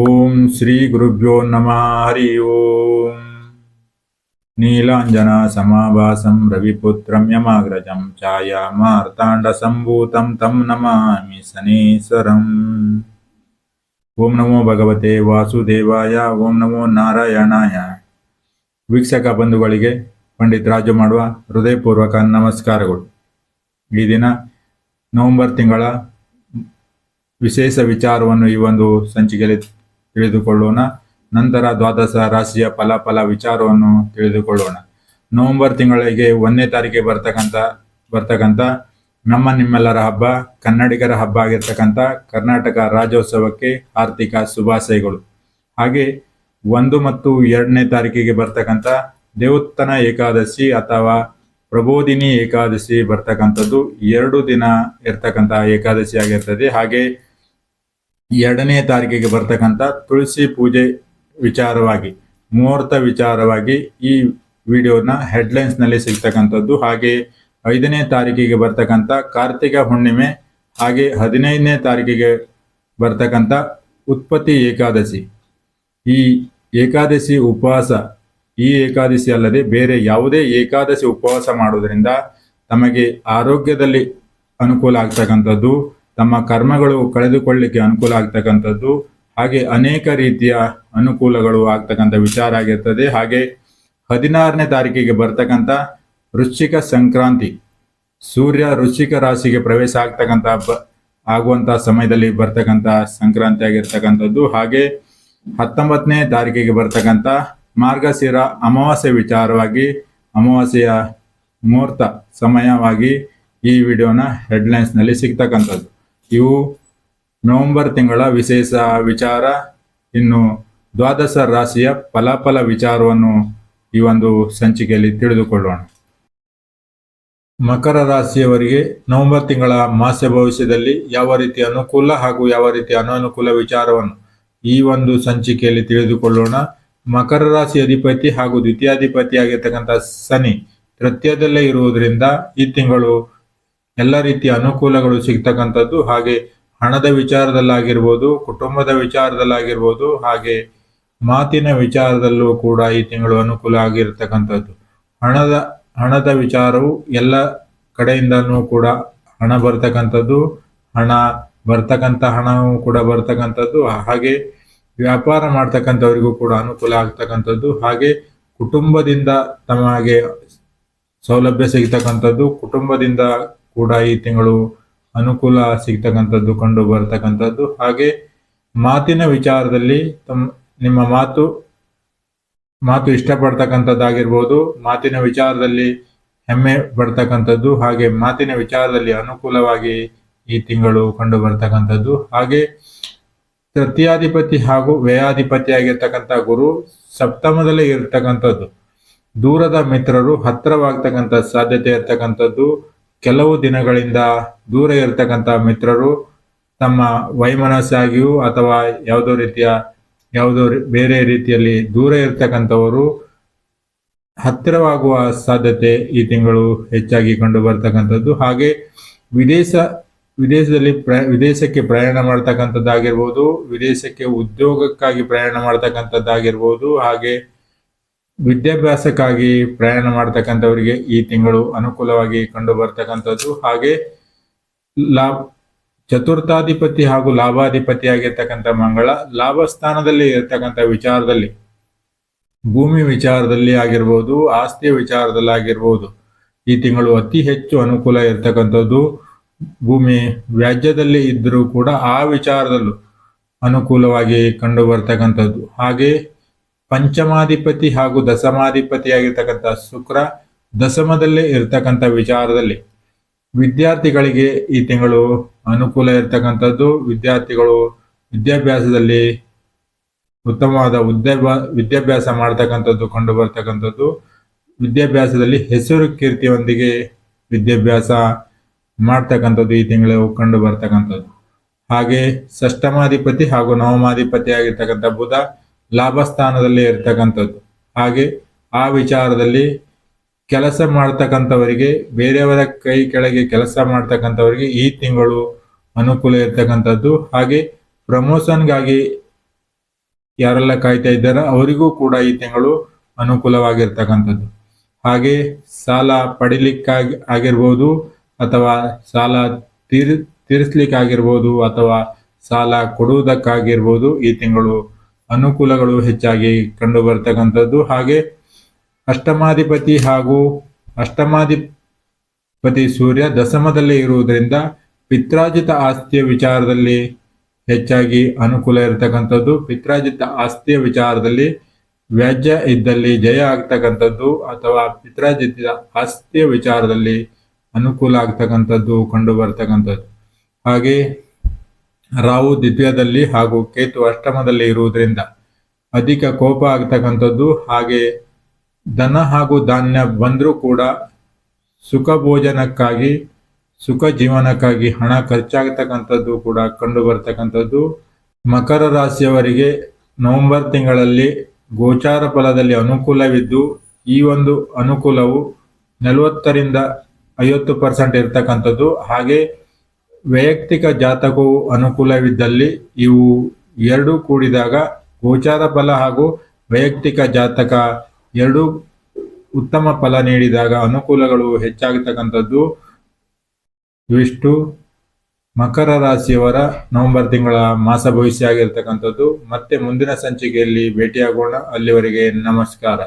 ಓಂ ಶ್ರೀ ಗುರುಭ್ಯೋ ನಮಃ ಹರಿ ಓಂ ನೀಲಾಂಜನ ಸಮಾಭಾಸಂ ರವಿಪುತ್ರಂ ಯಮಾಗ್ರಜಂ ಛಾಯಾಮಾರ್ತಾಂಡ ಸಂಭೂತಂ ತಂ ನಮಾಮಿ ಸನೇಸರಂ ಓಂ ನಮೋ ಭಗವತೆ ವಾಸುದೇವಾಯ ಓಂ ನಮೋ ನಾರಾಯಣಾಯ ವೀಕ್ಷಕ ಬಂಧುಗಳಿಗೆ, ಪಂಡಿತ್ ರಾಜು ಮಾಡುವ ಹೃದಯಪೂರ್ವಕ ನಮಸ್ಕಾರಗಳು. ಈ ದಿನ ನವೆಂಬರ್ ತಿಂಗಳ ವಿಶೇಷ ವಿಚಾರವನ್ನು ಈ ಒಂದು ಸಂಚಿಕೆಯಲ್ಲಿ ತಿಳಿದುಕೊಳ್ಳೋಣ. ನಂತರ ದ್ವಾದಶ ರಾಶಿಯ ಫಲಾಫಲ ವಿಚಾರವನ್ನು ತಿಳಿದುಕೊಳ್ಳೋಣ. ನವೆಂಬರ್ ತಿಂಗಳಿಗೆ ಒಂದನೇ ತಾರೀಕಿಗೆ ಬರ್ತಕ್ಕಂಥ ಬರ್ತಕ್ಕಂಥ ನಮ್ಮ ನಿಮ್ಮೆಲ್ಲರ ಹಬ್ಬ, ಕನ್ನಡಿಗರ ಹಬ್ಬ ಆಗಿರ್ತಕ್ಕಂಥ ಕರ್ನಾಟಕ ರಾಜ್ಯೋತ್ಸವಕ್ಕೆ ಆರ್ಥಿಕ ಶುಭಾಶಯಗಳು. ಹಾಗೆ ಒಂದು ಮತ್ತು ಎರಡನೇ ತಾರೀಕಿಗೆ ಬರ್ತಕ್ಕಂಥ ದೇವೋತ್ತನ ಏಕಾದಶಿ ಅಥವಾ ಪ್ರಬೋಧಿನಿ ಏಕಾದಶಿ ಬರ್ತಕ್ಕಂಥದ್ದು ಎರಡು ದಿನ ಇರ್ತಕ್ಕಂಥ ಏಕಾದಶಿ ಆಗಿರ್ತದೆ ಹಾಗೆ ಎರಡನೇ ತಾರೀಕಿಗೆ ಬರ್ತಕ್ಕಂಥ ತುಳಸಿ ಪೂಜೆ ವಿಚಾರವಾಗಿ, ಮುಹೂರ್ತ ವಿಚಾರವಾಗಿ ಈ ವಿಡಿಯೋನ ಹೆಡ್ಲೈನ್ಸ್ನಲ್ಲಿ ಸಿಗ್ತಕ್ಕಂಥದ್ದು. ಹಾಗೆ ಐದನೇ ತಾರೀಕಿಗೆ ಬರ್ತಕ್ಕಂಥ ಕಾರ್ತಿಕ ಹುಣ್ಣಿಮೆ, ಹಾಗೆ ಹದಿನೈದನೇ ತಾರೀಕಿಗೆ ಬರ್ತಕ್ಕಂಥ ಉತ್ಪತ್ತಿ ಏಕಾದಶಿ. ಈ ಏಕಾದಶಿ ಉಪವಾಸ, ಈ ಏಕಾದಶಿ ಅಲ್ಲದೆ ಬೇರೆ ಯಾವುದೇ ಏಕಾದಶಿ ಉಪವಾಸ ಮಾಡುವುದರಿಂದ ತಮಗೆ ಆರೋಗ್ಯದಲ್ಲಿ ಅನುಕೂಲ ಆಗ್ತಕ್ಕಂಥದ್ದು. ತಮ್ಮ ಕರ್ಮಗಳು ಕಳೆದುಕೊಳ್ಳಿಕ್ಕೆ ಅನುಕೂಲ ಆಗ್ತಕ್ಕಂಥದ್ದು, ಹಾಗೆ ಅನೇಕ ರೀತಿಯ ಅನುಕೂಲಗಳು ಆಗ್ತಕ್ಕಂಥ ವಿಚಾರ ಆಗಿರ್ತದೆ. ಹಾಗೆ ಹದಿನಾರನೇ ತಾರೀಕಿಗೆ ಬರ್ತಕ್ಕಂಥ ವೃಶ್ಚಿಕ ಸಂಕ್ರಾಂತಿ, ಸೂರ್ಯ ವೃಶ್ಚಿಕ ರಾಶಿಗೆ ಪ್ರವೇಶ ಆಗ್ತಕ್ಕಂಥ ಬ ಆಗುವಂತ ಸಮಯದಲ್ಲಿ ಬರ್ತಕ್ಕಂಥ ಸಂಕ್ರಾಂತಿ ಆಗಿರ್ತಕ್ಕಂಥದ್ದು. ಹಾಗೆ ಹತ್ತೊಂಬತ್ತನೇ ತಾರೀಕಿಗೆ ಬರ್ತಕ್ಕಂಥ ಮಾರ್ಗಶಿರ ಅಮಾವಾಸ್ಯೆ ವಿಚಾರವಾಗಿ, ಅಮಾವಾಸ್ಯೆಯ ಮುಹೂರ್ತ ಸಮಯವಾಗಿ ಈ ವಿಡಿಯೋನ ಹೆಡ್ಲೈನ್ಸ್ನಲ್ಲಿ ಸಿಗ್ತಕ್ಕಂಥದ್ದು. ಇವು ನವೆಂಬರ್ ತಿಂಗಳ ವಿಶೇಷ ವಿಚಾರ. ಇನ್ನು ದ್ವಾದಶ ರಾಶಿಯ ಫಲಾಫಲ ವಿಚಾರವನ್ನು ಈ ಒಂದು ಸಂಚಿಕೆಯಲ್ಲಿ ತಿಳಿದುಕೊಳ್ಳೋಣ. ಮಕರ ರಾಶಿಯವರಿಗೆ ನವೆಂಬರ್ ತಿಂಗಳ ಮಾಸ್ಯ ಭವಿಷ್ಯದಲ್ಲಿ ಯಾವ ರೀತಿ ಅನುಕೂಲ ಹಾಗೂ ಯಾವ ರೀತಿ ಅನಾನುಕೂಲ ವಿಚಾರವನ್ನು ಈ ಒಂದು ಸಂಚಿಕೆಯಲ್ಲಿ ತಿಳಿದುಕೊಳ್ಳೋಣ. ಮಕರ ರಾಶಿ ಅಧಿಪತಿ ಹಾಗೂ ದ್ವಿತೀಯಾಧಿಪತಿ ಆಗಿರ್ತಕ್ಕಂಥ ಶನಿ ತೃತೀಯದಲ್ಲೇ ಇರುವುದರಿಂದ ಈ ತಿಂಗಳು ಎಲ್ಲ ರೀತಿಯ ಅನುಕೂಲಗಳು ಸಿಗ್ತಕ್ಕಂಥದ್ದು. ಹಾಗೆ ಹಣದ ವಿಚಾರದಲ್ಲಾಗಿರ್ಬೋದು, ಕುಟುಂಬದ ವಿಚಾರದಲ್ಲಾಗಿರ್ಬೋದು, ಹಾಗೆ ಮಾತಿನ ವಿಚಾರದಲ್ಲೂ ಕೂಡ ಈ ತಿಂಗಳು ಅನುಕೂಲ ಆಗಿರ್ತಕ್ಕಂಥದ್ದು. ಹಣದ ಹಣದ ವಿಚಾರವು ಎಲ್ಲ ಕಡೆಯಿಂದನೂ ಕೂಡ ಹಣ ಬರ್ತಕ್ಕಂಥದ್ದು. ಹಣ ಬರ್ತಕ್ಕಂಥ ಹಣವೂ ಕೂಡ ಬರ್ತಕ್ಕಂಥದ್ದು. ಹಾಗೆ ವ್ಯಾಪಾರ ಮಾಡ್ತಕ್ಕಂಥವರಿಗೂ ಕೂಡ ಅನುಕೂಲ ಆಗ್ತಕ್ಕಂಥದ್ದು. ಹಾಗೆ ಕುಟುಂಬದಿಂದ ತಮಗೆ ಸೌಲಭ್ಯ ಸಿಗ್ತಕ್ಕಂಥದ್ದು. ಕುಟುಂಬದಿಂದ ಕೂಡ ಈ ತಿಂಗಳು ಅನುಕೂಲ ಸಿಗ್ತಕ್ಕಂಥದ್ದು ಕಂಡು ಬರ್ತಕ್ಕಂಥದ್ದು ಹಾಗೆ ಮಾತಿನ ವಿಚಾರದಲ್ಲಿ ತಮ್ಮ ನಿಮ್ಮ ಮಾತು ಮಾತು ಇಷ್ಟಪಡ್ತಕ್ಕಂಥದ್ದಾಗಿರ್ಬೋದು. ಮಾತಿನ ವಿಚಾರದಲ್ಲಿ ಹೆಮ್ಮೆ ಪಡ್ತಕ್ಕಂಥದ್ದು. ಹಾಗೆ ಮಾತಿನ ವಿಚಾರದಲ್ಲಿ ಅನುಕೂಲವಾಗಿ ಈ ತಿಂಗಳು ಕಂಡು ಬರ್ತಕ್ಕಂಥದ್ದು ಹಾಗೆ ತೃತೀಯಾಧಿಪತಿ ಹಾಗೂ ವ್ಯಯಾಧಿಪತಿ ಆಗಿರ್ತಕ್ಕಂಥ ಗುರು ಸಪ್ತಮದಲ್ಲಿ ಇರ್ತಕ್ಕಂಥದ್ದು. ದೂರದ ಮಿತ್ರರು ಹತ್ತಿರವಾಗ್ತಕ್ಕಂಥ ಸಾಧ್ಯತೆ ಇರ್ತಕ್ಕಂಥದ್ದು. ಕೆಲವು ದಿನಗಳಿಂದ ದೂರ ಇರತಕ್ಕಂಥ ಮಿತ್ರರು ತಮ್ಮ ವೈಮನಸ್ಸಾಗಿಯೂ ಅಥವಾ ಯಾವುದೋ ರೀತಿಯ, ಯಾವುದೋ ಬೇರೆ ರೀತಿಯಲ್ಲಿ ದೂರ ಇರತಕ್ಕಂಥವರು ಹತ್ತಿರವಾಗುವ ಸಾಧ್ಯತೆ ಈ ತಿಂಗಳು ಹೆಚ್ಚಾಗಿ ಕಂಡು ಬರ್ತಕ್ಕಂಥದ್ದು. ಹಾಗೆ ವಿದೇಶ, ವಿದೇಶದಲ್ಲಿ ಪ್ರ ವಿದೇಶಕ್ಕೆ ಪ್ರಯಾಣ ಮಾಡ್ತಕ್ಕಂಥದ್ದಾಗಿರ್ಬೋದು, ವಿದೇಶಕ್ಕೆ ಉದ್ಯೋಗಕ್ಕಾಗಿ ಪ್ರಯಾಣ ಮಾಡ್ತಕ್ಕಂಥದ್ದಾಗಿರ್ಬೋದು, ಹಾಗೆ ವಿದ್ಯಾಭ್ಯಾಸಕ್ಕಾಗಿ ಪ್ರಯಾಣ ಮಾಡ್ತಕ್ಕಂಥವರಿಗೆ ಈ ತಿಂಗಳು ಅನುಕೂಲವಾಗಿ ಕಂಡು ಬರ್ತಕ್ಕಂಥದ್ದು ಹಾಗೆ ಲಾಭ, ಚತುರ್ಥಾಧಿಪತಿ ಹಾಗೂ ಲಾಭಾಧಿಪತಿ ಆಗಿರ್ತಕ್ಕಂಥ ಮಂಗಳ ಲಾಭ ಸ್ಥಾನದಲ್ಲಿ ಇರ್ತಕ್ಕಂಥ ವಿಚಾರದಲ್ಲಿ, ಭೂಮಿ ವಿಚಾರದಲ್ಲಿ ಆಗಿರ್ಬೋದು, ಆಸ್ತಿಯ ವಿಚಾರದಲ್ಲಿ ಆಗಿರ್ಬೋದು, ಈ ತಿಂಗಳು ಅತಿ ಹೆಚ್ಚು ಅನುಕೂಲ ಇರತಕ್ಕಂಥದ್ದು. ಭೂಮಿ ವ್ಯಾಜ್ಯದಲ್ಲಿ ಇದ್ದರೂ ಕೂಡ ಆ ವಿಚಾರದಲ್ಲೂ ಅನುಕೂಲವಾಗಿ ಕಂಡು ಬರ್ತಕ್ಕಂಥದ್ದು ಹಾಗೆ ಪಂಚಮಾಧಿಪತಿ ಹಾಗೂ ದಶಮಾಧಿಪತಿ ಆಗಿರ್ತಕ್ಕಂಥ ಶುಕ್ರ ದಶಮದಲ್ಲೇ ಇರ್ತಕ್ಕಂಥ ವಿಚಾರದಲ್ಲಿ ವಿದ್ಯಾರ್ಥಿಗಳಿಗೆ ಈ ತಿಂಗಳು ಅನುಕೂಲ ಇರ್ತಕ್ಕಂಥದ್ದು. ವಿದ್ಯಾರ್ಥಿಗಳು ವಿದ್ಯಾಭ್ಯಾಸದಲ್ಲಿ ಉತ್ತಮವಾದ ವಿದ್ಯಾಭ್ಯಾ ವಿದ್ಯಾಭ್ಯಾಸ ಮಾಡ್ತಕ್ಕಂಥದ್ದು ಕಂಡು ಬರ್ತಕ್ಕಂಥದ್ದು ವಿದ್ಯಾಭ್ಯಾಸದಲ್ಲಿ ಹೆಸರು ಕೀರ್ತಿಯೊಂದಿಗೆ ವಿದ್ಯಾಭ್ಯಾಸ ಮಾಡ್ತಕ್ಕಂಥದ್ದು ಈ ತಿಂಗಳು ಕಂಡು ಬರ್ತಕ್ಕಂಥದ್ದು ಹಾಗೆ ಷಷ್ಟಮಾಧಿಪತಿ ಹಾಗೂ ನವಮಾಧಿಪತಿ ಆಗಿರ್ತಕ್ಕಂಥ ಬುಧ ಲಾಭ ಸ್ಥಾನದಲ್ಲಿ ಇರ್ತಕ್ಕಂಥದ್ದು. ಹಾಗೆ ಆ ವಿಚಾರದಲ್ಲಿ ಕೆಲಸ ಮಾಡ್ತಕ್ಕಂಥವರಿಗೆ, ಬೇರೆಯವರ ಕೈ ಕೆಳಗೆ ಕೆಲಸ ಮಾಡ್ತಕ್ಕಂಥವರಿಗೆ ಈ ತಿಂಗಳು ಅನುಕೂಲ ಇರ್ತಕ್ಕಂಥದ್ದು. ಹಾಗೆ ಪ್ರಮೋಷನ್ಗಾಗಿ ಯಾರೆಲ್ಲ ಕಾಯ್ತಾ ಇದ್ದಾರೋ ಅವರಿಗೂ ಕೂಡ ಈ ತಿಂಗಳು ಅನುಕೂಲವಾಗಿರ್ತಕ್ಕಂಥದ್ದು. ಹಾಗೆ ಸಾಲ ಪಡಿಲಿಕ್ಕಾಗಿ ಆಗಿರ್ಬೋದು ಅಥವಾ ಸಾಲ ತೀರ್, ತೀರಿಸ್ಲಿಕ್ಕಾಗಿರ್ಬೋದು ಅಥವಾ ಸಾಲ ಕೊಡುವುದಕ್ಕಾಗಿರ್ಬೋದು ಈ ತಿಂಗಳು ಅನುಕೂಲಗಳು ಹೆಚ್ಚಾಗಿ ಕಂಡು ಬರ್ತಕ್ಕಂಥದ್ದು ಹಾಗೆ ಅಷ್ಟಮಾಧಿಪತಿ ಹಾಗೂ ಅಷ್ಟಮಾಧಿಪತಿ ಸೂರ್ಯ ದಶಮದಲ್ಲಿ ಇರುವುದರಿಂದ ಪಿತ್ರಾಜಿತ ಆಸ್ತಿಯ ವಿಚಾರದಲ್ಲಿ ಹೆಚ್ಚಾಗಿ ಅನುಕೂಲ ಇರತಕ್ಕಂಥದ್ದು. ಪಿತ್ರಾಜಿತ ಆಸ್ತಿಯ ವಿಚಾರದಲ್ಲಿ ವ್ಯಾಜ್ಯ ಇದ್ದಲ್ಲಿ ಜಯ ಆಗ್ತಕ್ಕಂಥದ್ದು ಅಥವಾ ಪಿತ್ರಾಜಿತ ಆಸ್ತಿಯ ವಿಚಾರದಲ್ಲಿ ಅನುಕೂಲ ಆಗ್ತಕ್ಕಂಥದ್ದು ಕಂಡು ಬರ್ತಕ್ಕಂಥದ್ದು ಹಾಗೆ ರಾಹು ದ್ವಿತೀಯದಲ್ಲಿ ಹಾಗೂ ಕೇತು ಅಷ್ಟಮದಲ್ಲಿ ಇರುವುದರಿಂದ ಅಧಿಕ ಕೋಪ ಆಗ್ತಕ್ಕಂಥದ್ದು. ಹಾಗೆ ದನ ಹಾಗೂ ಧಾನ್ಯ ಬಂದರೂ ಕೂಡ ಸುಖ ಭೋಜನಕ್ಕಾಗಿ, ಸುಖ ಜೀವನಕ್ಕಾಗಿ ಹಣ ಖರ್ಚಾಗತಕ್ಕಂಥದ್ದು ಕೂಡ ಕಂಡು ಬರ್ತಕ್ಕಂಥದ್ದು ಮಕರ ರಾಶಿಯವರಿಗೆ ನವೆಂಬರ್ ತಿಂಗಳಲ್ಲಿ ಗೋಚಾರ ಫಲದಲ್ಲಿ ಅನುಕೂಲವಿದ್ದು, ಈ ಒಂದು ಅನುಕೂಲವು ನಲವತ್ತರಿಂದ ಐವತ್ತು ಪರ್ಸೆಂಟ್ ಇರ್ತಕ್ಕಂಥದ್ದು. ಹಾಗೆ ವೈಯಕ್ತಿಕ ಜಾತಕವು ಅನುಕೂಲವಿದ್ದಲ್ಲಿ ಇವು ಎರಡೂ ಕೂಡಿದಾಗ ಗೋಚಾರ ಫಲ ಹಾಗೂ ವೈಯಕ್ತಿಕ ಜಾತಕ ಎರಡೂ ಉತ್ತಮ ಫಲ ನೀಡಿದಾಗ ಅನುಕೂಲಗಳು ಹೆಚ್ಚಾಗತಕ್ಕಂಥದ್ದು. ಇವಿಷ್ಟು ಮಕರ ರಾಶಿಯವರ ನವೆಂಬರ್ ತಿಂಗಳ ಮಾಸ ಭವಿಷ್ಯ ಆಗಿರ್ತಕ್ಕಂಥದ್ದು ಮತ್ತೆ ಮುಂದಿನ ಸಂಚಿಕೆಯಲ್ಲಿ ಭೇಟಿಯಾಗೋಣ. ಅಲ್ಲಿವರೆಗೆ ನಮಸ್ಕಾರ.